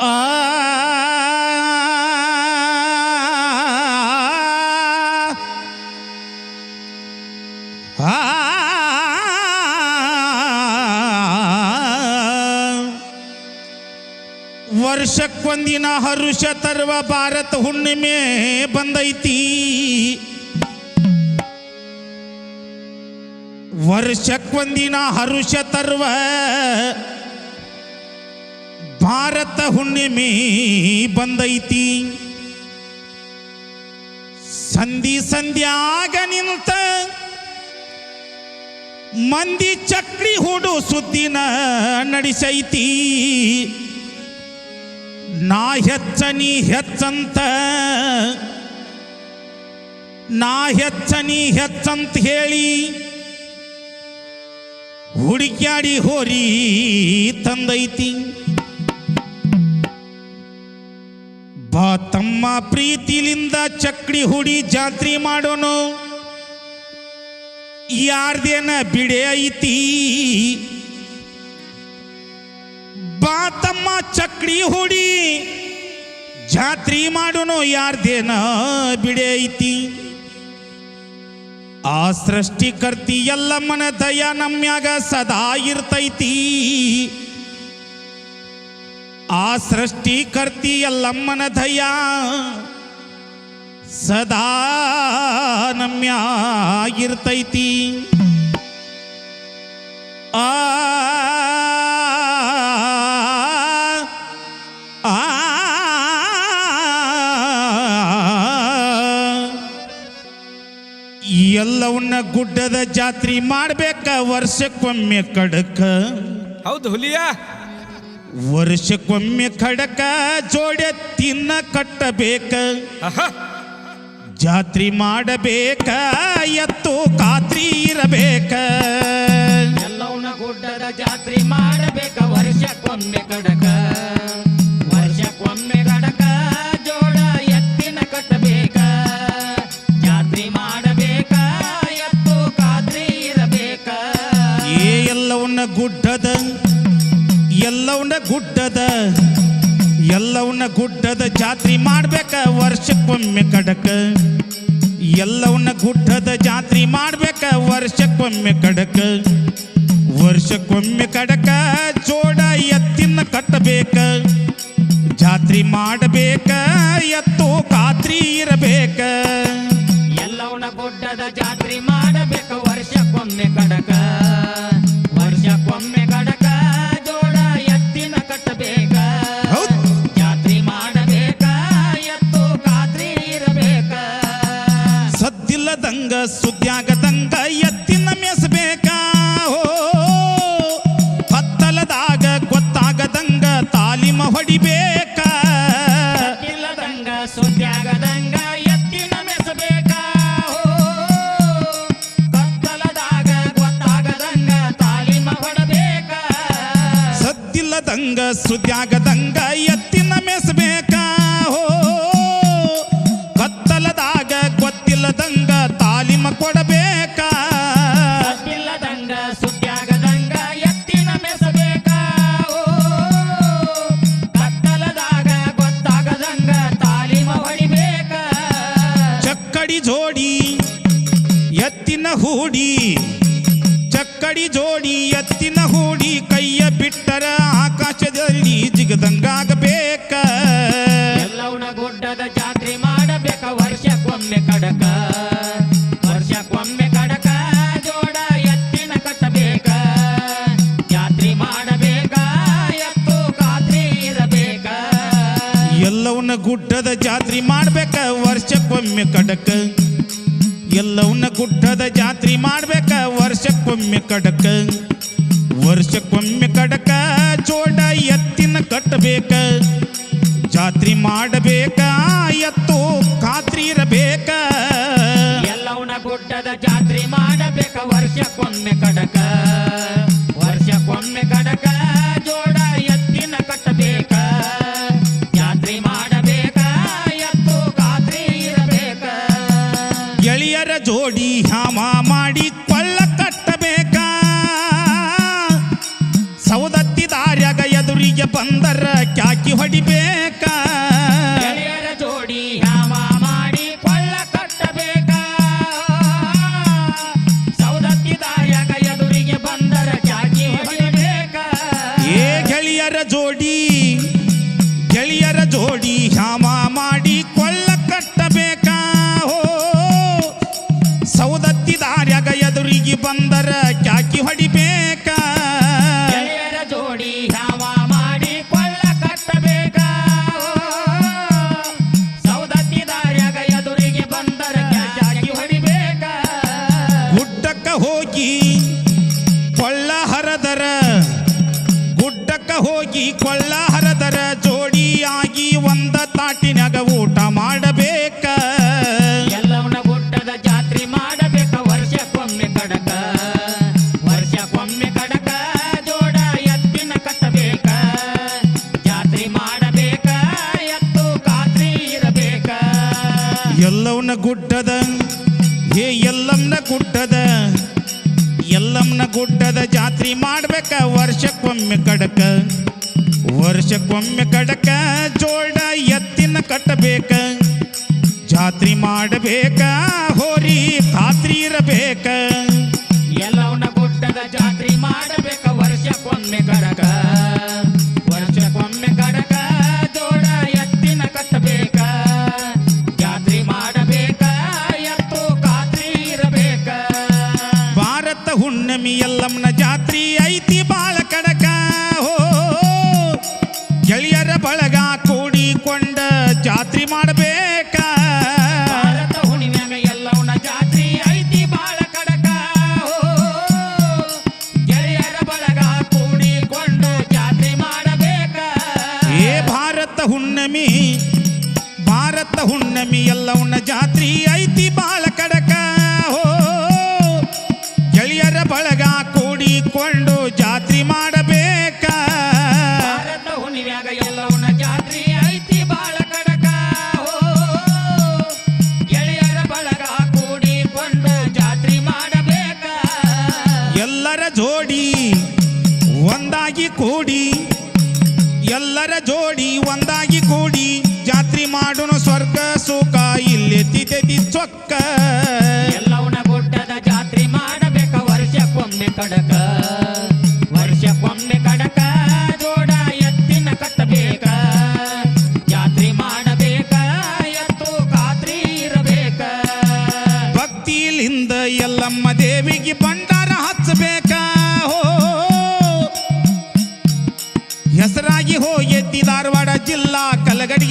ಆ ಆ ವರ್ಷಕ್ಕೊಂದಿನ ಹರುಷ ತರುವ ಭಾರತ ಹುಣ್ಣಿಮೆ ಬಂದೈತಿ ವರ್ಷಕ್ಕೊಂದಿನ ಹರುಷ ತರುವ ಭಾರತ ಹುಣ್ಣಿಮೆ ಬಂದೈತಿ. ಸಂಧಿ ಸಂಧ್ಯಾಗ ನಿಂತ ಮಂದಿ ಚಕ್ರಿ ಹುಡು ಸುದ್ದಿನ ನಡೆಸೈತಿ. ನಾ ಹೆಚ್ಚನಿ ಹೆಚ್ಚಂತ, ನಾ ಹೆಚ್ಚನಿ ಹೆಚ್ಚಂತ ಹೇಳಿ ಹುಡುಕ್ಯಾಡಿ ಹೋರಿ ತಂದೈತಿ. ಬಾ ತಮ್ಮ ಪ್ರೀತಿಲಿಂದ ಚಕ್ಡಿ ಹುಡಿ ಜಾತ್ರೆ ಮಾಡೋನು. ಯಾರ್ದೇನ ಬಿಡೆ ಐತಿ. ಬಾ ತಮ್ಮ ಚಕ್ಡಿ ಹುಡಿ ಜಾತ್ರೆ ಮಾಡೋನು, ಯಾರ್ದೇನ ಬಿಡೆ ಐತಿ. ಆ ಸೃಷ್ಟಿಕರ್ತಿ ಎಲ್ಲಮ್ಮನ ದಯ ನಮ್ಯಾಗ ಸದಾ ಇರ್ತೈತಿ. ಆ ಸೃಷ್ಟಿಕರ್ತಿ ಎಲ್ಲಮ್ಮನ ದಯ ಸದಾ ನಮ್ಯಾಗಿರ್ತೈತಿ ಆ ಗುಡ್ಡದ ಜಾತ್ರಿ ಮಾಡ್ಬೇಕ ವರ್ಷಕ್ಕೊಮ್ಮೆ ಕಡಕ ಹೌದು ಹುಲಿಯ. ವರ್ಷಕ್ಕೊಮ್ಮೆ ಖಡಕ ಜೋಡೆ ತಿನ್ನ ಕಟ್ಟಬೇಕ. ಜಾತ್ರಿ ಮಾಡಬೇಕ ಎತ್ತು ಖಾತ್ರಿ ಇರಬೇಕ. ಗುಡ್ಡದ ಜಾತ್ರೆ ಮಾಡಬೇಕ ವರ್ಷಕ್ಕೊಮ್ಮೆ ಕಡಕ ವರ್ಷಕ್ಕೊಮ್ಮೆ ಕಡಕ ಗುಡ್ಡದ, ಎಲ್ಲವನ್ನ ಗುಡ್ಡದ ಎಲ್ಲವನ್ನ ಗುಡ್ಡದ ಜಾತ್ರೆ ಮಾಡ್ಬೇಕ ವರ್ಷಕ್ಕೊಮ್ಮೆ ಕಡಕ. ಎಲ್ಲವನ್ನ ಗುಡ್ಡದ ಜಾತ್ರೆ ಮಾಡ್ಬೇಕ ವರ್ಷಕ್ಕೊಮ್ಮೆ ಕಡಕ. ವರ್ಷಕ್ಕೊಮ್ಮೆ ಕಡಕ ಜೋಡ ಎತ್ತಿನ ಕಟ್ಟಬೇಕ. ಜಾತ್ರೆ ಮಾಡಬೇಕ, ಎತ್ತು ಖಾತ್ರಿ ಇರಬೇಕ. ಎಲ್ಲವನ್ನ ಗುಡ್ಡದ ಜಾತ್ರೆ ಮಾಡಬೇಕ ವರ್ಷಕ್ಕೊಮ್ಮೆ ಕಡಕ. ತಾಲಿಮ ಹೊಡಿಬೇಕ ಇಲ್ಲದಂಗ ಸುದ್ಯಾಗದಂಗ ಎತ್ತಿನ ಮೆಸಬೇಕ ಕತ್ತಲದಾಗ ಗೊತ್ತಾಗದಂಗ ತಾಲೀಮ ಹೊಡಬೇಕ? ಸದ್ದಿಲ್ಲದಂಗ ಸುದ್ಯಾಗದಂಗ ಜೋಡಿ ಎತ್ತಿನ ಹೂಡಿ ಚಕ್ಕಡಿ ಜೋಡಿ ಎತ್ತಿನ ಹೂಡಿ ಕೈಯ ಬಿಟ್ಟರ ಆಕಾಶದಲ್ಲಿ ಜಿಗದಂಗಾಗಬೇಕ. ಗುಡ್ಡದ ಜಾತ್ರೆ ಮಾಡ್ಬೇಕ, ವರ್ಷಕ್ಕೊಮ್ಮೆ ಕಡಕ. ಎಲ್ಲವನ್ನ ಗುಡ್ಡದ ಜಾತ್ರೆ ಮಾಡ್ಬೇಕ, ವರ್ಷಕ್ಕೊಮ್ಮೆ ಕಡಕ. ವರ್ಷಕ್ಕೊಮ್ಮೆ ಕಡಕ ಚೋಡ ಎತ್ತಿನ ಕಟ್ಟಬೇಕ. ಜಾತ್ರೆ ಮಾಡಬೇಕ, ಎತ್ತು ಖಾತ್ರಿ ಇರಬೇಕ ಎಲ್ಲವನ್ನ ಗುಡ್ಡದ ಜಾತ್ರೆ ಮಾಡಬೇಕ, ವರ್ಷಕ್ಕೊಮ್ಮೆ ಕಡಕ. ಜೋಡಿ ಹಾಮ ಮಾಡಿ ಕೊಳ್ಳ ಕಟ್ಟಬೇಕ? ಸೌದತ್ತಿದಾರ್ಯಾಗ ಎದುರಿಗೆ ಬಂದರ ಕ್ಯಾಕಿ ಹೊಡಿಬೇಕ? ಹೋಗಿ ಕೊಳ್ಳ ಹರದರ ಗುಡ್ಡಕ್ಕ ಹೋಗಿ ಕೊಳ್ಳ ಹರದರ ಜೋಡಿಯಾಗಿ ಒಂದ ತಾಟಿನಾಗ ಊಟ ಮಾಡಬೇಕ. ಎಲ್ಲವನ ಗುಡ್ಡದ ಜಾತ್ರೆ ಮಾಡಬೇಕ ವರ್ಷಕ್ಕೊಮ್ಮೆ ಕಡಕ. ವರ್ಷಕ್ಕೊಮ್ಮೆ ಕಡಕ ಜೋಡ ಎತ್ತಿನ ಕಟ್ಟಬೇಕ. ಜಾತ್ರೆ ಮಾಡಬೇಕ ಎತ್ತು ಖಾತ್ರಿ ಇರಬೇಕ. ಎಲ್ಲವನ್ನ ಗುಡ್ಡದ ಗುಡ್ಡದ ಜಾತ್ರೆ ಮಾಡ್ಬೇಕ, ವರ್ಷಕ್ಕೊಮ್ಮೆ ಕಡಕ. ವರ್ಷಕ್ಕೊಮ್ಮೆ ಕಡಕ ಜೋಡ ಎತ್ತಿನ ಕಟ್ಟಬೇಕ. ಜಾತ್ರೆ ಮಾಡಬೇಕ, ಹೋರಿ ಖಾತ್ರಿ ಇರಬೇಕ. ಜಾತ್ರೆ ಮಾಡಬೇಕ. ಭಾರತ ಹುಣ್ಣಿಮ್ಯಾಗ ಎಲ್ಲವನ್ನ ಜಾತ್ರೆ ಐತಿ ಬಾಳ ಕಡಕ. ಗೆಳೆಯರ ಬಳಗ ಕೂಡಿಕೊಂಡು ಜಾತ್ರೆ ಮಾಡಬೇಕ. ಏ ಭಾರತ ಹುಣ್ಣಮಿ ಭಾರತ ಹುಣ್ಣಮಿ ಎಲ್ಲವನ್ನ ಜಾತ್ರಿ ಐತಿ ಬಾಳ ಕೂಡಿ ಎಲ್ಲರ ಜೋಡಿ ಒಂದಾಗಿ ಕೂಡಿ ಜಾತ್ರೆ ಮಾಡೋಣ ಸ್ವರ್ಗ ಸುಖ ಇಲ್ಲೆತ್ತಿದೆ ಚೊಕ್ಕ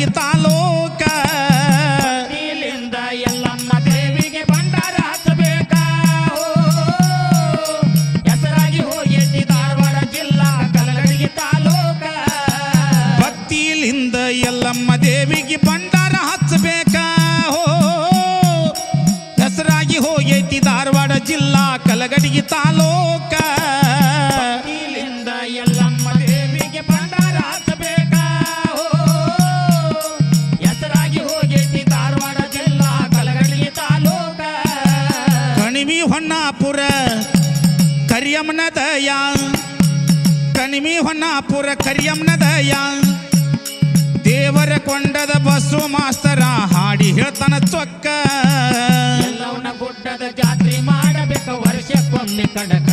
ಕಲಗಡಿಗೆ ತಾಲೂಕ ಇಲ್ಲಿಂದ ಎಲ್ಲಮ್ಮ ದೇವಿಗೆ ಭಂಡಾರ ಹಚ್ಚಬೇಕ? ಹೆಸರಾಗಿ ಹೋಗೈತಿ ಧಾರವಾಡ ಜಿಲ್ಲಾ ಕಲಗಡಿಗೆ ತಾಲೂಕ. ಭಕ್ತಿಲಿಂದ ಎಲ್ಲಮ್ಮ ದೇವಿಗೆ ಭಂಡಾರ ಹಚ್ಚಬೇಕ? ಹೆಸರಾಗಿ ಹೋಗೈತಿ ಧಾರವಾಡ ಜಿಲ್ಲಾ ಕಲಗಡಿಗೆ ತಾಲೂಕ. ಹೊನ್ನಾಪುರ ಕರಿಯಮ್ಮನ ದಯ. ಹೊನ್ನ ಹೊನ್ನಾಪುರ ಕರಿಯಮ್ಮನ ದಯಾ. ದೇವರ ಕೊಂಡದ ಬಸ್ಸು ಮಾಸ್ತರ ಹಾಡಿ ಹೇಳ್ತಾನ ಚೊಕ್ಕ. ಗುಡ್ಡದ ಜಾತ್ರೆ ಮಾಡಬೇಕ ವರ್ಷಕ್ಕೊಮ್ಮೆ ಕಡಕ.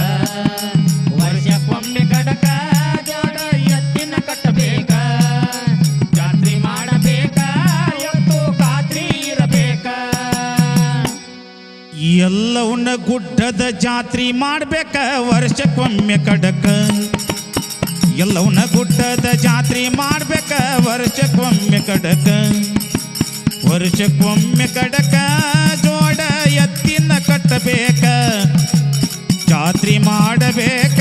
ಎಲ್ಲವನ್ನ ಗುಡ್ಡದ ಜಾತ್ರೆ ಮಾಡ್ಬೇಕ ವರ್ಷಕ್ಕೊಮ್ಮೆ ಕಡಕ. ಎಲ್ಲವನ್ನ ಗುಡ್ಡದ ಜಾತ್ರೆ ಮಾಡ್ಬೇಕ ವರ್ಷಕ್ಕೊಮ್ಮೆ ಕಡಕ. ವರ್ಷಕ್ಕೊಮ್ಮೆ ಕಡಕ ಜೋಡ ಎತ್ತಿನ ಕಟ್ಟಬೇಕ. ಜಾತ್ರೆ ಮಾಡಬೇಕ